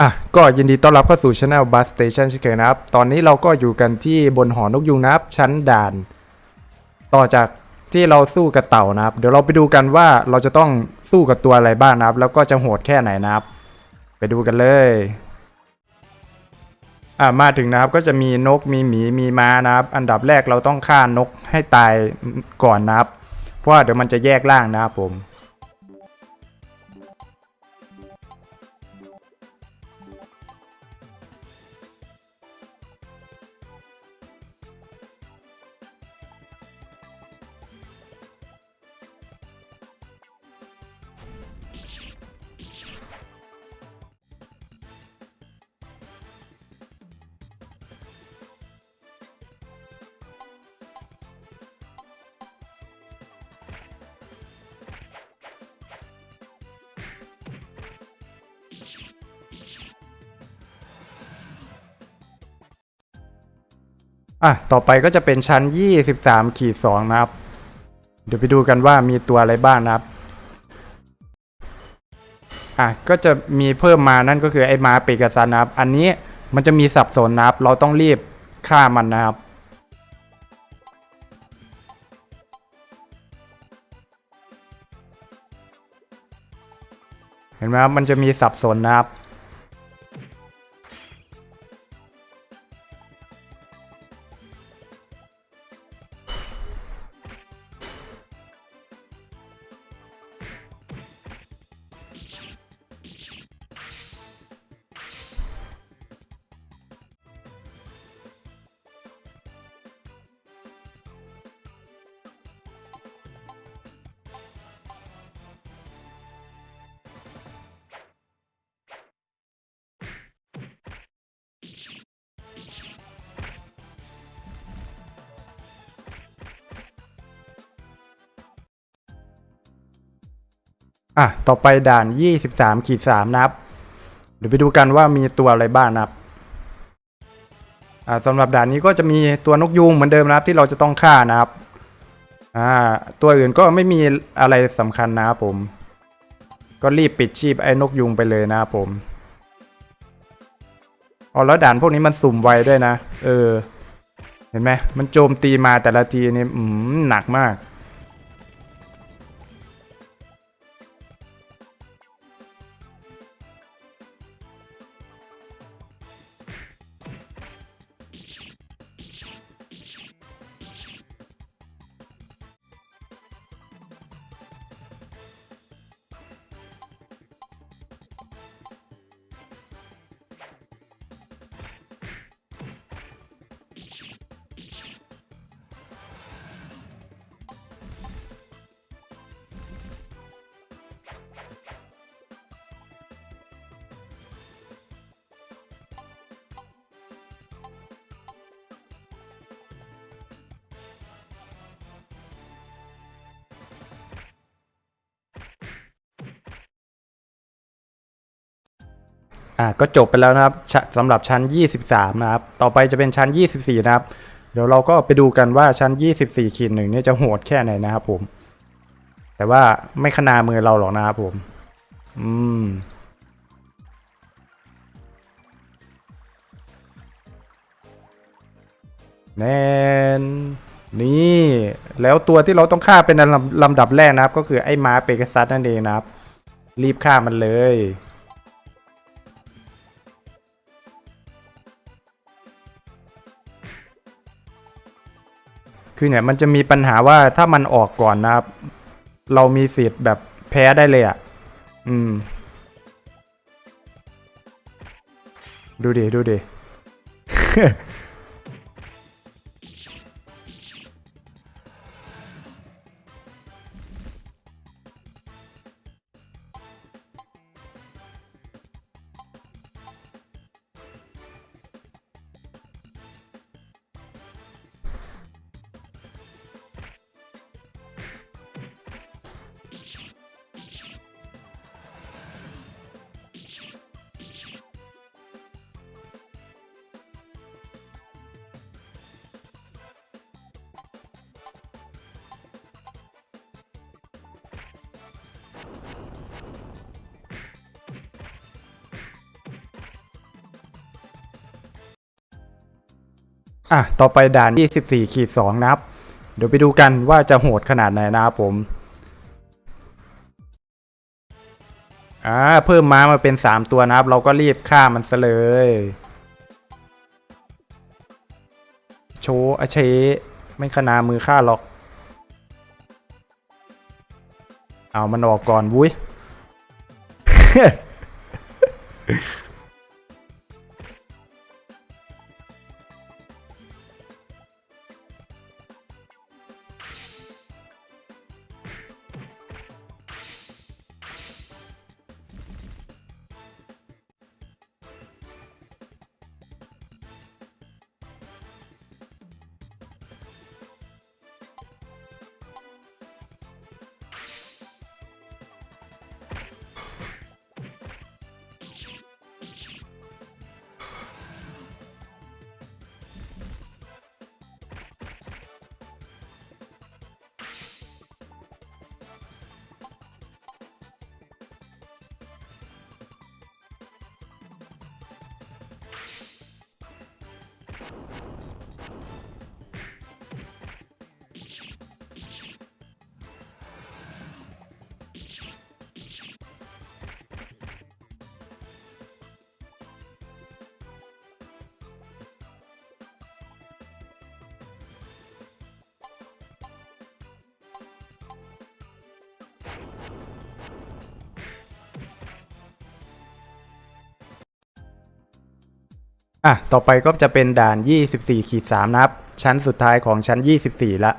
อะก็ยินดีต้อนรับเข้าสู่ช anel Bus Station เช่นเคยนะครับ ตอนนี้เราก็อยู่กันที่บนหอนกยุงนะครับ ชั้นด่าน ต่อจากที่เราสู้กับเต่านะครับ เดี๋ยวเราไปดูกันว่าเราจะต้องสู้กับตัวอะไรบ้างนะครับ แล้วก็จะโหดแค่ไหนนะครับ ไปดูกันเลยอะมาถึงนะครับก็จะมีนกมีหมีมีม้านะครับ อันดับแรกเราต้องฆ่านกให้ตายก่อนนะครับ เพราะว่าเดี๋ยวมันจะแยกร่างนะครับผม อะ ต่อไปก็จะเป็นชั้น 23ขีด2นะครับ เดี๋ยวไปดูกันว่ามีตัวอะไรบ้างนะครับ อะ ก็จะมีเพิ่มมานั่นก็คือไอ้ม้าเปกัสซันนะครับ อันนี้มันจะมีสับสนนะครับ เราต้องรีบฆ่ามันนะครับเห็นไหมครับ มันจะมีสับสนนะครับ อะ ต่อไปด่าน 23ขีด3นะครับ เดี๋ยวไปดูกันว่ามีตัวอะไรบ้างนะครับ อ่าสำหรับด่านนี้ก็จะมีตัวนกยูงเหมือนเดิมนะครับที่เราจะต้องฆ่านะครับ อ่า ตัวอื่นก็ไม่มีอะไรสำคัญนะครับผม ก็รีบปิดชีพไอ้นกยุงไปเลยนะครับผม อ๋อแล้วด่านพวกนี้มันสุ่มไวด้วยนะ เออ เห็นไหมมันโจมตีมาแต่ละทีนี่อืมหนักมาก อ่าก็จบไปแล้วนะครับสำหรับชั้น 23 นะครับ ต่อไปจะเป็นชั้น 24 นะครับ เดี๋ยวเราก็ไปดูกันว่าชั้น 24ขีดหนึ่งเนี่ยจะโหดแค่ไหนนะครับผม แต่ว่าไม่ขนามือเราหรอกนะครับผม อืมแน่นนี่แล้วตัวที่เราต้องฆ่าเป็นลำลำดับแรกนะครับ ก็คือไอ้ม้าเปกัสซัสนั่นเองนะครับ รีบฆ่ามันเลย คือเนี่ยมันจะมีปัญหาว่าถ้ามันออกก่อนนะครับ เรามีสิทธิ์แบบแพ้ได้เลยอะ อืม ดูดิ ดูดิ อะ ต่อไปด่าน 24ขีด2นะครับ เดี๋ยวไปดูกันว่าจะโหดขนาดไหนนะครับผม อ่า เพิ่มม้ามาเป็น 3 ตัวนะครับ เราก็รีบฆ่ามันซะเลย โชอาเชไม่ขนามือฆ่าหรอก เอามันออกก่อนวุ้ย อะ ต่อไปก็จะเป็นด่าน 24ขีด3นะครับ ชั้นสุดท้ายของชั้น 24 ละ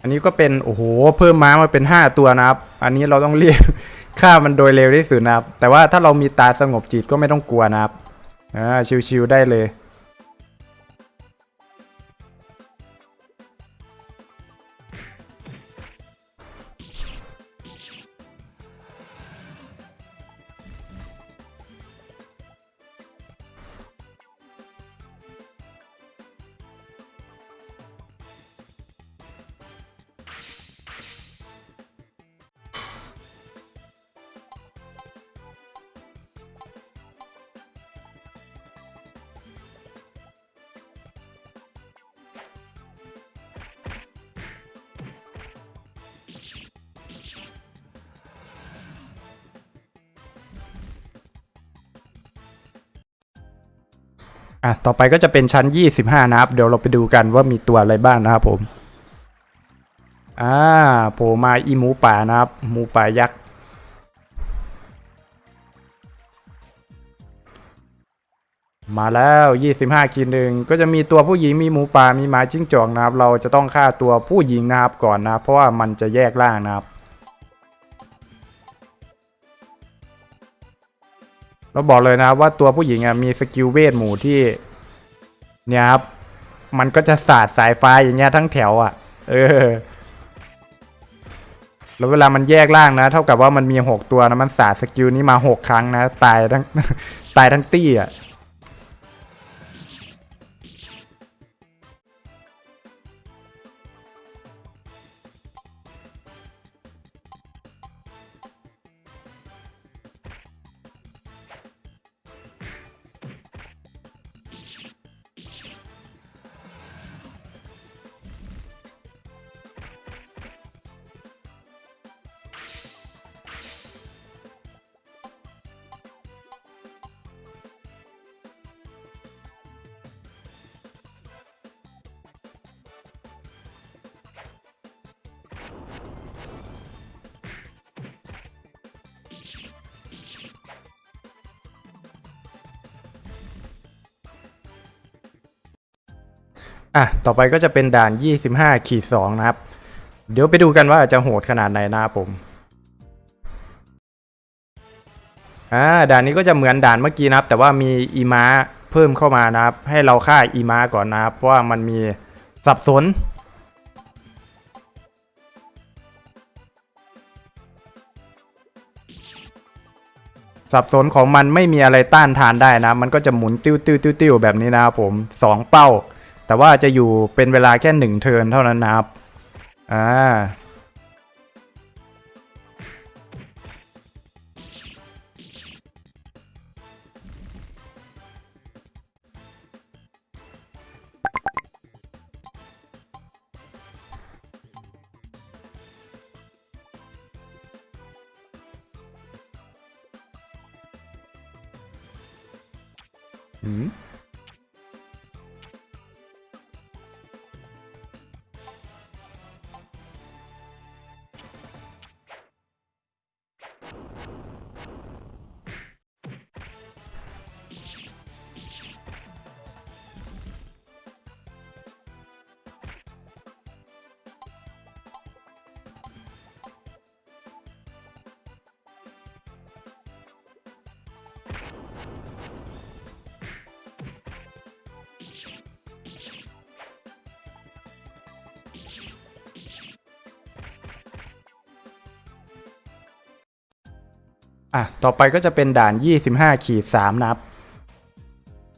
อันนี้ก็เป็น โอ้โห เพิ่มม้ามาเป็น 5 ตัวนะครับ อันนี้เราต้องเรียกฆ่ามันโดยเร็วที่สุดนะครับ แต่ว่าถ้าเรามีตาสงบจิตก็ไม่ต้องกลัวนะครับ อ่า ชิวๆได้เลย อะต่อไปก็จะเป็นชั้น 25 นะครับ เดี๋ยวเราไปดูกันว่ามีตัวอะไรบ้างนะครับผมอ่าโผล่มาอีหมูป่านะครับหมูป่ายักษ์มาแล้ว 25คีดหนึ่งก็จะมีตัวผู้หญิงมีหมูป่ามีหมาจิ้งจอกนะครับ เราจะต้องฆ่าตัวผู้หญิงนะครับก่อนนะ เพราะว่ามันจะแยกร่างนะครับ เราบอกเลยนะว่าตัวผู้หญิงอะมีสกิลเวทหมู่ที่ เนี่ยครับ มันก็จะสาดสายไฟอย่างเงี้ยทั้งแถวอะ เออ แล้วเวลามันแยกล่างนะ เท่ากับว่ามันมีหกตัวนะมันสาดสกิลนี้มาหกครั้งนะ ตายทั้งตายทั้งตี้อะ อะ ต่อไปก็จะเป็นด่าน 25 ขีด 2 นะครับ เดี๋ยวไปดูกันว่าจะโหดขนาดไหนนะครับผม อ่า ด่านนี้ก็จะเหมือนด่านเมื่อกี้นะครับ แต่ว่ามีอีม้าเพิ่มเข้ามานะครับ ให้เราฆ่าอีม้าก่อนนะครับ เพราะว่ามันมีสับสนสับสนของมันไม่มีอะไรต้านทานได้นะ มันก็จะหมุนติ้วติ้วติ้วติ้วแบบนี้นะครับผมสองเป้า แต่ว่าจะอยู่เป็นเวลาแค่หนึ่งเทิร์นเท่านั้นนะครับ อ่า อะ ต่อไปก็จะเป็นด่าน 25ขีด3นับ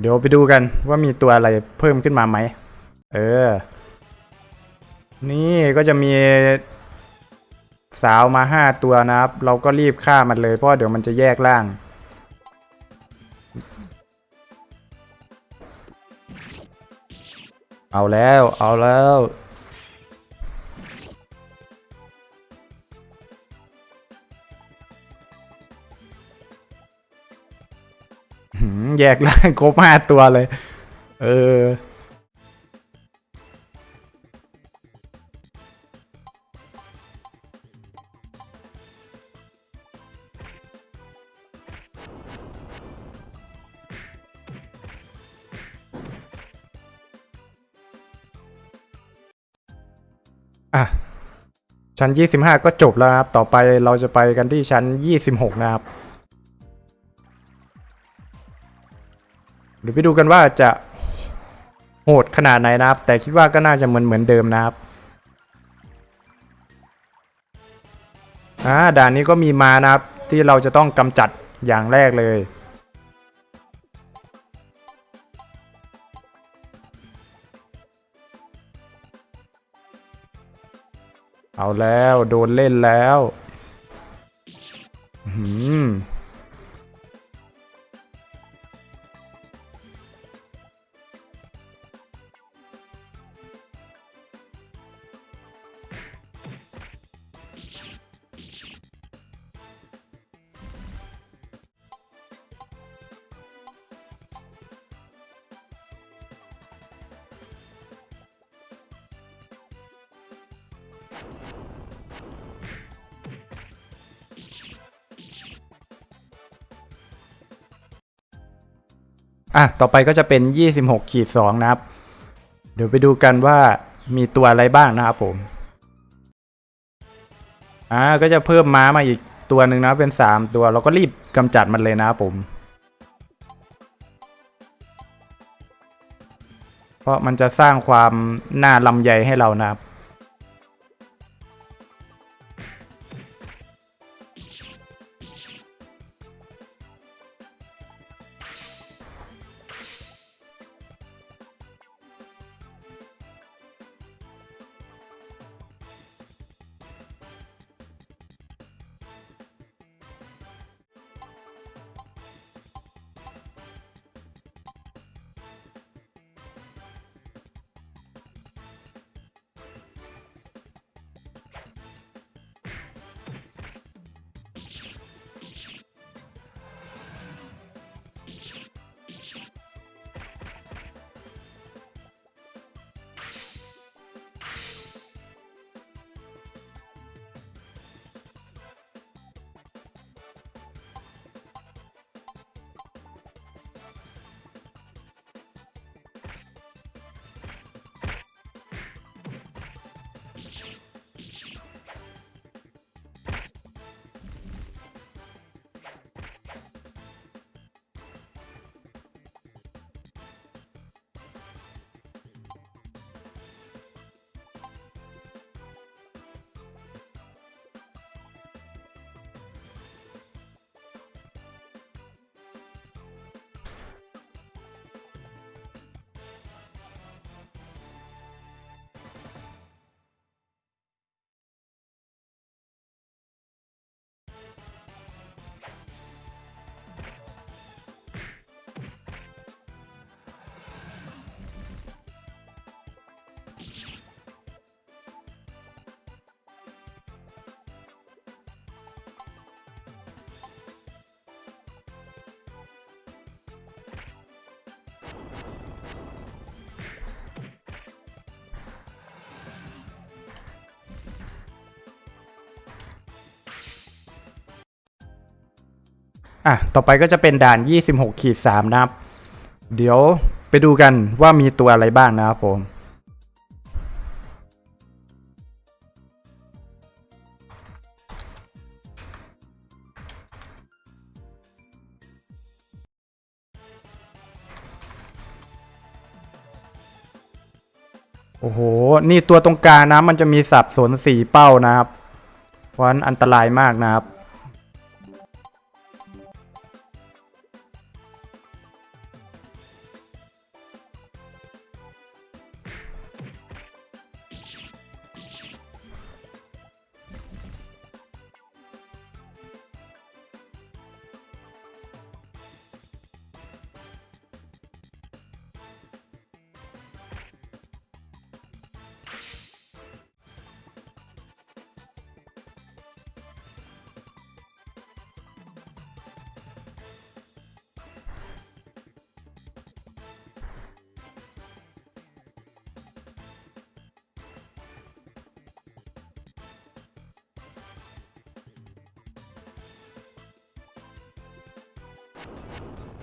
เดี๋ยวไปดูกันว่ามีตัวอะไรเพิ่มขึ้นมาไหม เออ นี่ก็จะมีสาวมา 5 ตัวนะครับ เราก็รีบฆ่ามันเลยเพราะเดี๋ยวมันจะแยกร่าง เอาแล้ว เอาแล้ว แยกล่างครบห้าตัวเลย เออ อะ ชั้น 25 ก็จบแล้วนะครับ ต่อไปเราจะไปกันที่ชั้น 26 นะครับเดี๋ยวไปดูกันว่าจะโหดขนาดไหนนะครับ แต่คิดว่าก็น่าจะเหมือนเหมือนเดิมนะครับอ่าด่านนี้ก็มีมานะครับที่เราจะต้องกำจัดอย่างแรกเลย เอาแล้ว โดนเล่นแล้ว อื้อหืม อะ ต่อไปก็จะเป็น 26ขีด2นะครับ เดี๋ยวไปดูกันว่ามีตัวอะไรบ้างนะครับผม อ่า ก็จะเพิ่มม้ามาอีกตัวหนึ่งนะเป็น 3 ตัว เราก็รีบกำจัดมันเลยนะครับผม เพราะมันจะสร้างความน่าลำใยให้เรานะครับ อะ ต่อไปก็จะเป็นด่าน 26ขีด3นะครับ เดี๋ยวไปดูกันว่ามีตัวอะไรบ้างนะครับผม โอ้โห นี่ตัวตรงกลางนะ มันจะมีสับสนสีเป้านะครับ เพราะฉะนั้นอันตรายมากนะครับ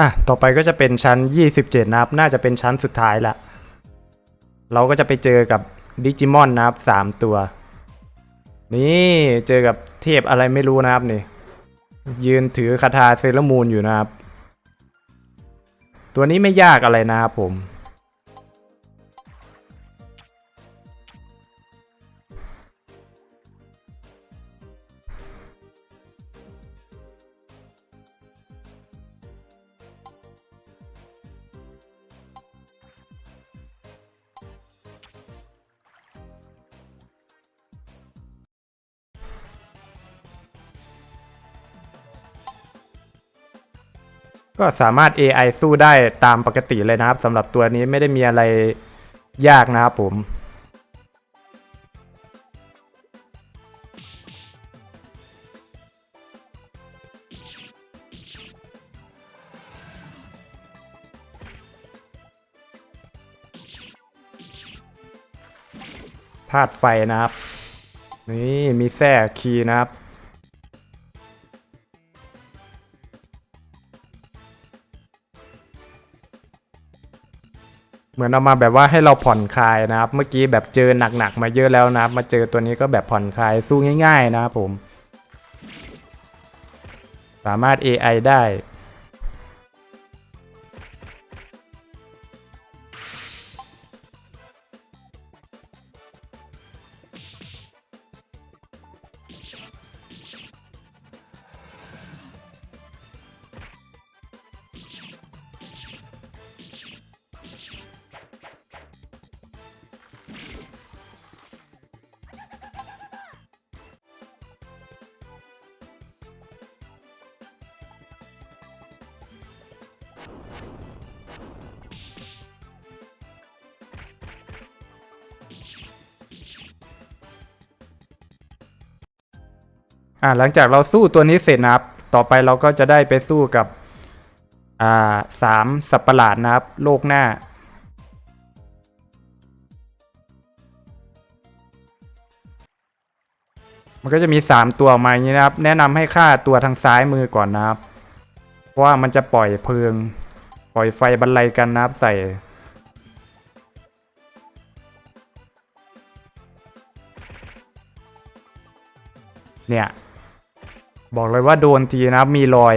อะ ต่อไปก็จะเป็นชั้น 27 นะครับ น่าจะเป็นชั้นสุดท้ายละ เราก็จะไปเจอกับดิจิมอนนะครับ3ตัว นี่เจอกับเทพอะไรไม่รู้นะครับนี่ ยืนถือคาถาเซเลอร์มูนอยู่นะครับ ตัวนี้ไม่ยากอะไรนะครับผม ก็สามารถ AI สู้ได้ตามปกติเลยนะครับสำหรับตัวนี้ไม่ได้มีอะไรยากนะครับผมธาตุไฟนะครับ นี่มีแท่คีนะครับ เหมือนเอามาแบบว่าให้เราผ่อนคลายนะครับ เมื่อกี้แบบเจอหนักๆมาเยอะแล้วนะครับ มาเจอตัวนี้ก็แบบผ่อนคลายสู้ง่าย ๆ นะครับผม สามารถ AI ได้ อ่าหลังจากเราสู้ตัวนี้เสร็จนะครับ ต่อไปเราก็จะได้ไปสู้กับอ่าสามสัตว์ประหลาดนะครับ โลกหน้า มันก็จะมี3ตัวออกมาอย่างนี้นะครับ แนะนำให้ฆ่าตัวทางซ้ายมือก่อนนะครับ เพราะว่ามันจะปล่อยเพลิง ปล่อยไฟบรรลัยกันนะครับใส่เนี่ย บอกเลยว่าโดนทีนะครับมีรอย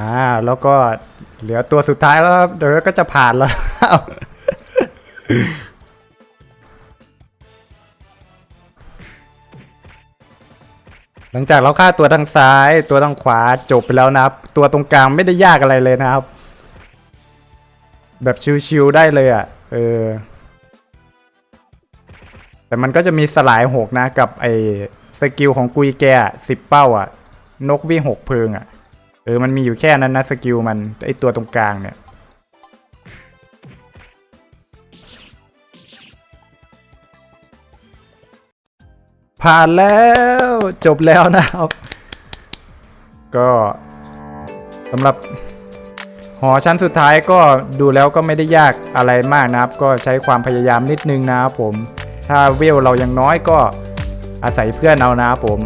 อ่าแล้วก็เหลือตัวสุดท้ายแล้วครับเดี๋ยวก็จะผ่านแล้วหลังจากเราฆ่าตัวทางซ้ายตัวทางขวาจบไปแล้วนะครับ ตัวตรงกลางไม่ได้ยากอะไรเลยนะครับ แบบชิวๆได้เลยอะ เออ แต่มันก็จะมีสลายหกนะกับไอ้สกิลของกุยแกสิบเป้าอะ นกวิ่งหกเพิงอะ เออ มันมีอยู่แค่นั้นนะสกิลมันไอตัวตรงกลางเนี่ย ผ่านแล้วจบแล้วนะครับ ก็สำหรับ หอชั้นสุดท้ายก็ดูแล้วก็ไม่ได้ยากอะไรมากนะครับ ก็ใช้ความพยายามนิดนึงนะครับผม ถ้าเวลเรายังน้อยก็อาศัยเพื่อนเอานะครับผม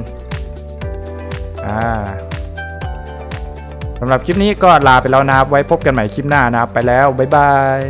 อ่าสำหรับคลิปนี้ก็ลาไปแล้วนะครับ ไว้พบกันใหม่คลิปหน้านะครับ ไปแล้ว บ๊ายบาย